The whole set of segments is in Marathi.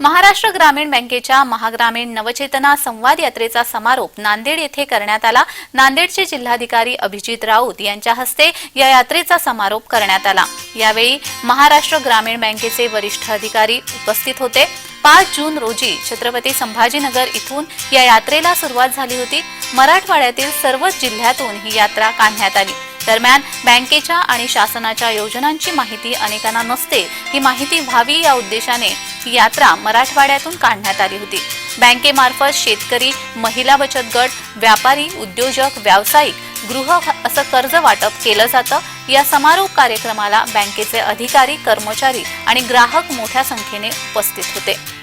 महाराष्ट्र ग्रामीण बँकेच्या महाग्रामीण नवचेतना संवाद यात्रेचा समारोप नांदेड येथे करण्यात आला. नांदेडचे जिल्हाधिकारी अभिजित राऊत यांच्या हस्ते या यात्रेचा समारोप करण्यात आला. यावेळी महाराष्ट्र ग्रामीण बँकेचे वरिष्ठ अधिकारी उपस्थित होते. पाच जून रोजी छत्रपती संभाजीनगर इथून या यात्रेला सुरुवात झाली होती. मराठवाड्यातील सर्वच जिल्ह्यातून ही यात्रा काढण्यात आली. दरम्यान बँकेच्या आणि शासनाच्या योजनांची माहिती अनेकांना नसते. ही माहिती व्हावी या उद्देशाने ही यात्रा मराठवाड्यातून काढण्यात आली होती. बँकेमार्फत शेतकरी महिला बचत गट व्यापारी उद्योजक व्यावसायिक गृह असं कर्ज वाटप केलं जातं. या समारोप कार्यक्रमाला बँकेचे अधिकारी कर्मचारी आणि ग्राहक मोठ्या संख्येने उपस्थित होते.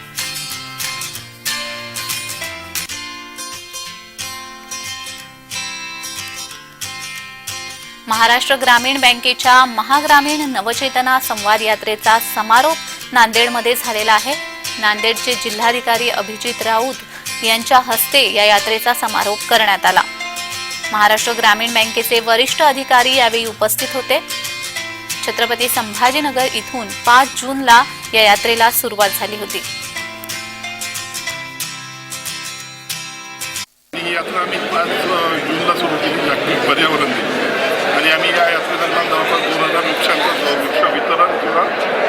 महाराष्ट्र ग्रामीण बँकेच्या महाग्रामीण नवचेतना संवाद यात्रेचा समारोप नांदेडमध्ये झालेला आहे. नांदेडचे जिल्हाधिकारी अभिजित राऊत यांच्या हस्ते या यात्रेचा समारोप करण्यात आला. महाराष्ट्र ग्रामीण बँकेचे वरिष्ठ अधिकारी यावेळी उपस्थित होते. छत्रपती संभाजीनगर इथून पाच जूनला या यात्रेला सुरुवात झाली होती. ही यात्रा आम्ही पाच जूनला सुरू केली. जागतिक पर्यावरण दिन. आणि आम्ही या यात्रेदरम्यान जवळपास दोन हजार वृक्षांचं वृक्ष